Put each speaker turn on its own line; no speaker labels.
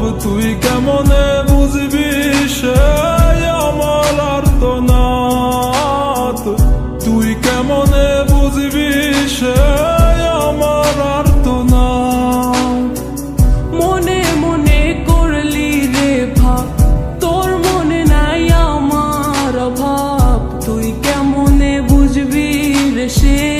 অভাব তুই কেমনে বুঝবি সে আমার আর তো তুই কেমনে বুঝবি সে আমার আর
মনে মনে করলি রে ভাব, তোর মনে নাই আমার অভাব। তুই কেমনে বুঝবি রে সে